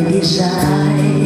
обижайте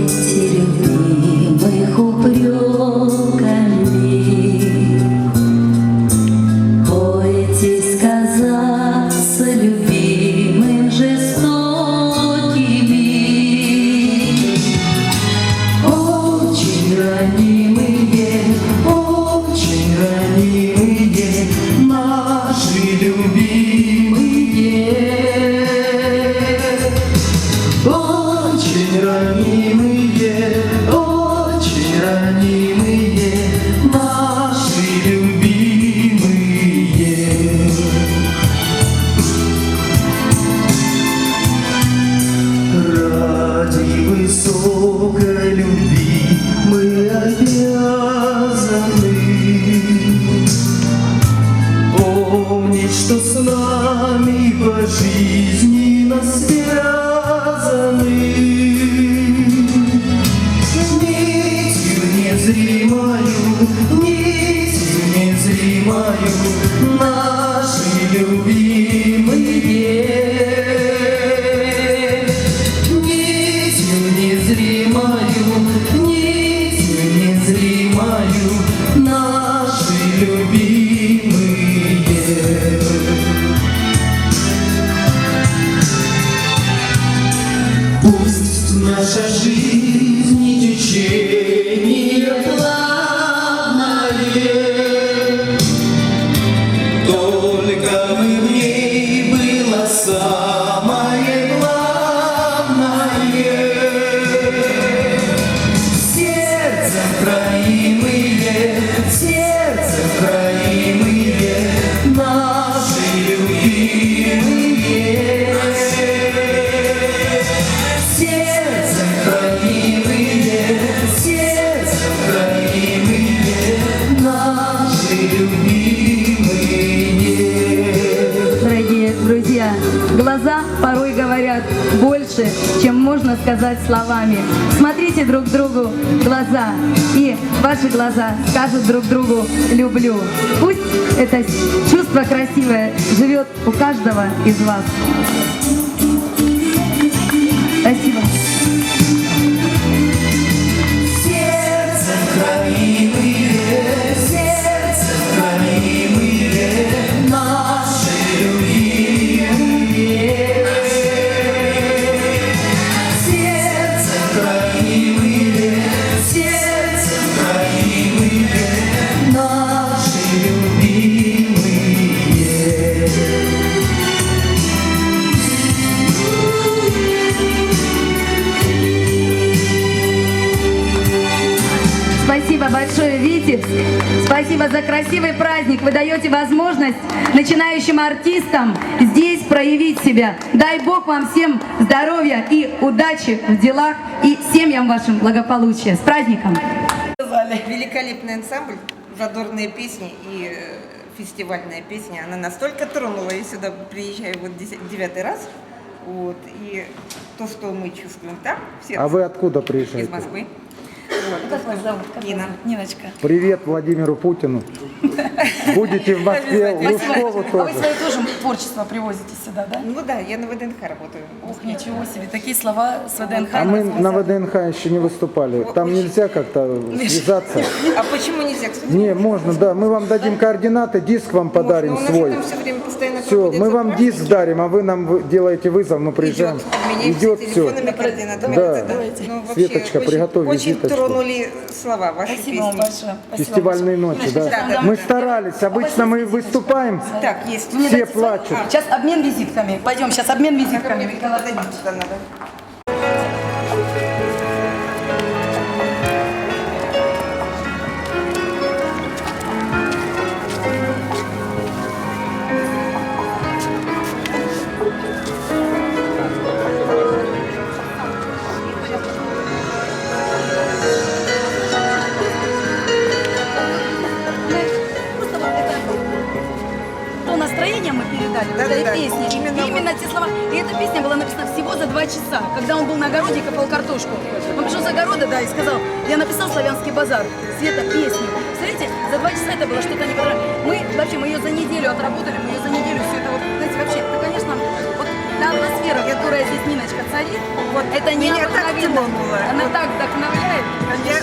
see. Пусть наша глаза порой говорят больше, чем можно сказать словами. Смотрите друг другу в глаза, и ваши глаза скажут друг другу «люблю». Пусть это чувство красивое живет у каждого из вас. Спасибо за красивый праздник. Вы даете возможность начинающим артистам здесь проявить себя. Дай Бог вам всем здоровья и удачи в делах и семьям вашим благополучия. С праздником! Великолепный ансамбль, задорные песни и э, фестивальная песня. Она настолько тронула. Я сюда приезжаю вот девятый раз. Вот, и то, что мы чувствуем там, в сердце, А вы откуда из приезжаете? Москвы. Вот, то, что- Нина. Ниночка. Привет Владимиру Путину. Будете в Москве, Лужкову А вы тоже. свое тоже творчество привозите сюда, да? Ну да, я на ВДНХ работаю. Ух, ничего себе, такие слова с ВДНХ. А мы на ВДНХ еще не выступали. Там нельзя как-то связаться. А почему нельзя? Не, можно, да. Мы вам дадим координаты, диск вам подарим свой. Все мы вам диск дарим, а вы нам вы- делаете вызов, мы приезжаем. Идет, все. Да. Ну, Светочка, очень- приготовь Очень тронули слова вам песни. большое. Спасибо Фестивальные ночи, да. Да, да. Мы старались. Обычно мы выступаем, Так, есть. Все плачут. Сейчас обмен визитками. Пойдем, сейчас обмен визитками. Настроение мы передали, Да, этой да, да. песни. Именно именно те слова. И эта песня была написана всего за два часа, когда он был на огороде и копал картошку. Он пришел с огорода, да, и сказал, я написал «Славянский базар», Света, песню. Смотрите, за два часа это было что-то невероятное. Мы, вообще, мы ее за неделю отработали, мы ее за неделю все это вот, знаете, вообще, это, конечно, вот та атмосфера, которая здесь Ниночка царит. Вот это не меня так тронуло. Она Вот. так вдохновляет. Я